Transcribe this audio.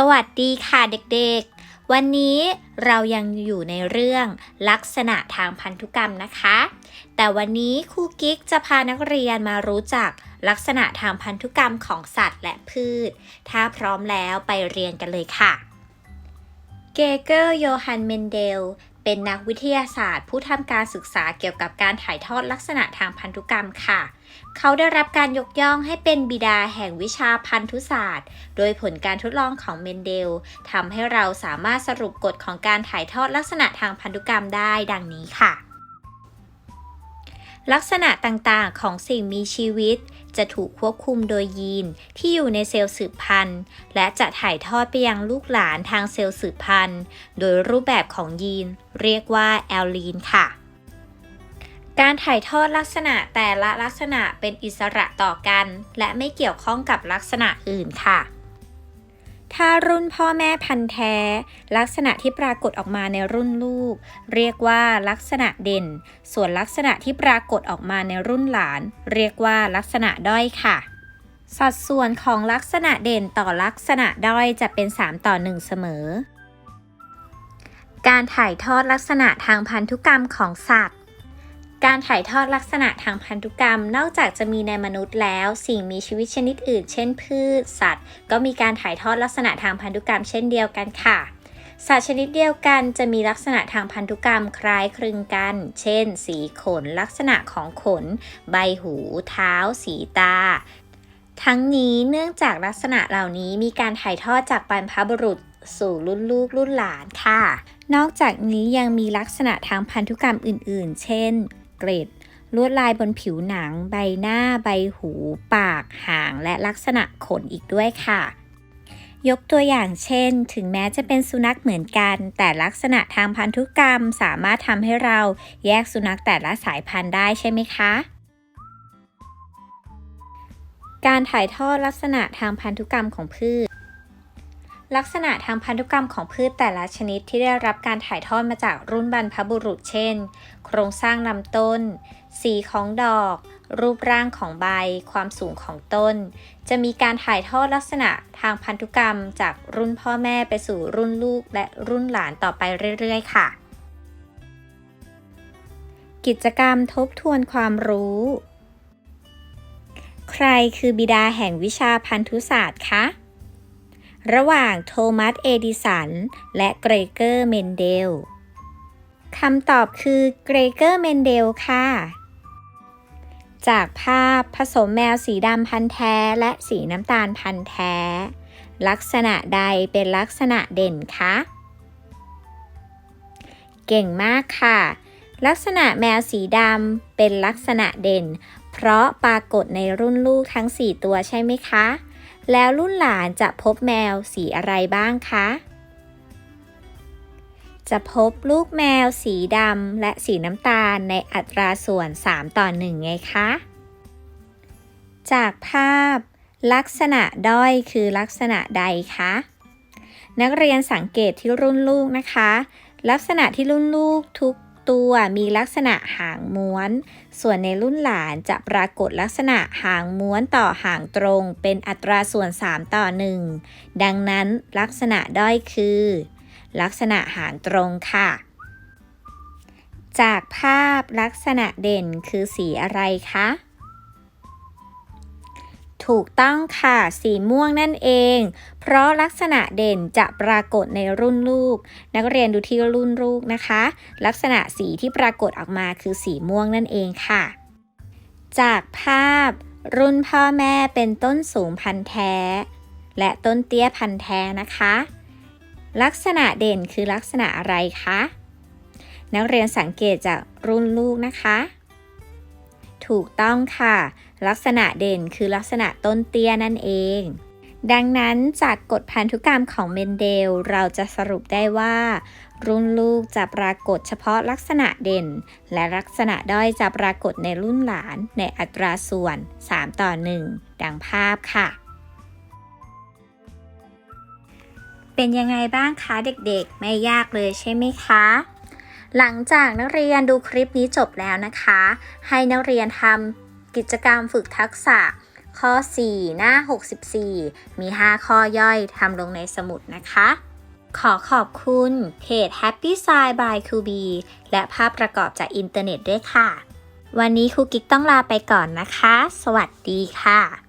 สวัสดีค่ะเด็กๆ วันนี้เรายังอยู่ในเรื่องลักษณะทางพันธุกรรมนะคะ แต่วันนี้ครูกิ๊กจะพานักเรียนมารู้จักลักษณะทางพันธุกรรมของสัตว์และพืช ถ้าพร้อมแล้วไปเรียนกันเลยค่ะ เกเกอร์โยฮันเมนเดล เป็นนักวิทยาศาสตร์ ผู้ทำการศึกษาเกี่ยวกับการถ่ายทอดลักษณะทางพันธุกรรมค่ะ เขาได้รับการยกย่องให้เป็นบิดาแห่งวิชาพันธุศาสตร์ โดยผลการทดลองของเมนเดลทำให้เราสามารถสรุปกฎของการถ่ายทอดลักษณะทางพันธุกรรมได้ดังนี้ค่ะ ลักษณะต่างๆของสิ่งมีชีวิต จะถูกควบคุมโดยยีนที่อยู่ในเซลล์สืบพันธุ์ และจะถ่ายทอดไปยังลูกหลานทางเซลล์สืบพันธุ์ โดยรูปแบบของยีนเรียกว่าแอลลีนค่ะ การถ่ายทอดลักษณะแต่ละลักษณะเป็นอิสระต่อกัน และไม่เกี่ยวข้องกับลักษณะอื่นค่ะ ถ้ารุ่นพ่อแม่พันธุ์แท้ ลักษณะที่ปรากฏออกมาในรุ่นลูก เรียกว่าลักษณะเด่น ส่วนลักษณะที่ปรากฏออกมาในรุ่นหลาน เรียกว่าลักษณะด้อยค่ะ สัดส่วนของลักษณะเด่นต่อลักษณะด้อยจะเป็น 3 ต่อ 1 เสมอ การถ่ายทอดลักษณะทางพันธุกรรมของสัตว์ การถ่ายทอดลักษณะทางพันธุกรรม นอกจากจะมีในมนุษย์แล้ว สิ่งมีชีวิตชนิดอื่น เช่นพืช สัตว์ ก็มีการถ่ายทอดลักษณะทางพันธุกรรมเช่นเดียวกันค่ะ สัตว์ชนิดเดียวกันจะมีลักษณะทางพันธุกรรมคล้ายคลึงกัน เช่น สีขน ลักษณะของขน ใบหู เท้า สีตาทั้งนี้เนื่องจากลักษณะเหล่านี้มีการถ่ายทอดจากบรรพบุรุษสู่รุ่นลูกรุ่นหลานค่ะ นอกจากนี้ยังมีลักษณะทางพันธุกรรมอื่น ๆ เช่น เกรดลวดลายบนผิวหนัง ใบหน้า ใบหู ปาก หาง และลักษณะขนอีกด้วยค่ะ ยกตัวอย่างเช่น ถึงแม้จะเป็นสุนัขเหมือนกัน แต่ลักษณะทางพันธุกรรมสามารถทำให้เราแยกสุนัขแต่ละสายพันธุ์ได้ใช่ไหมคะการถ่ายทอดลักษณะทางพันธุกรรมของพืช ลักษณะทางพันธุกรรมของพืชแต่ละชนิดที่ได้รับการถ่ายทอดมาจากรุ่นบรรพบุรุษเช่น โครงสร้างลำต้น สีของดอก รูปร่างของใบ ความสูงของต้น จะมีการถ่ายทอดลักษณะทางพันธุกรรมจากรุ่นพ่อแม่ไปสู่รุ่นลูกและรุ่นหลานต่อไปเรื่อยๆ ค่ะ กิจกรรมทบทวนความรู้ ใครคือบิดาแห่งวิชาพันธุศาสตร์คะ ระหว่างโทมัส เอดิสัน และเกรเกอร์เมนเดลคำตอบคือเกรเกอร์เมนเดลค่ะ จากภาพผสมแมวสีดำพันธุ์แท้และสีน้ำตาลพันธุ์แท้ ลักษณะใดเป็นลักษณะเด่นคะ เก่งมากค่ะ ลักษณะแมวสีดำเป็นลักษณะเด่น เพราะปรากฏในรุ่นลูกทั้ง 4 ตัวใช่ไหมคะ แล้วรุ่นหลานจะพบแมวสีอะไรบ้างคะ จะพบลูกแมวสีดำและสีน้ำตาลในอัตราส่วน 3 ต่อ 1 ไงคะ จากภาพ ลักษณะด้อยคือลักษณะใดคะ นักเรียนสังเกตที่รุ่นลูกนะคะ ลักษณะที่รุ่นลูกทุก ตัวมีลักษณะหางม้วน ส่วนในรุ่นหลานจะปรากฏลักษณะหางม้วนต่อหางตรง เป็นอัตราส่วน 3 ต่อ 1 ดังนั้นลักษณะด้อยคือ ลักษณะหางตรงค่ะ จากภาพลักษณะเด่นคือสีอะไรคะ ถูกต้องค่ะ สีม่วงนั่นเอง เพราะลักษณะเด่นจะปรากฏในรุ่นลูก นักเรียนดูที่รุ่นลูกนะคะ ลักษณะสีที่ปรากฏออกมาคือสีม่วงนั่นเองค่ะ จากภาพ รุ่นพ่อแม่เป็นต้นสูงพันธุ์แท้ และต้นเตี้ยพันธุ์แท้นะคะ ลักษณะเด่นคือลักษณะอะไรคะนักเรียนสังเกตจากรุ่นลูกนะคะ ถูกต้องค่ะ ลักษณะเด่นคือลักษณะต้นเตี้ยนั่นเอง ดังนั้นจากกฎพันธุกรรมของเมนเดล เราจะสรุปได้ว่า รุ่นลูกจะปรากฏเฉพาะลักษณะเด่น และลักษณะด้อยจะปรากฏในรุ่นหลานในอัตราส่วน 3 ต่อ 1 ดังภาพค่ะเป็นยังไงบ้างคะเด็กๆ ไม่ยากเลยใช่ไหมคะ หลังจากนักเรียนดูคลิปนี้จบแล้วนะคะ ให้นักเรียนทำ กิจกรรมฝึกทักษะ ข้อ 4 หน้า 64 มี 5 ข้อย่อยทำลงในสมุดนะคะ ขอขอบคุณเพจ Happy Side by QB และภาพประกอบจากอินเทอร์เน็ตด้วยค่ะ วันนี้ครูกิ๊กต้องลาไปก่อนนะคะ สวัสดีค่ะ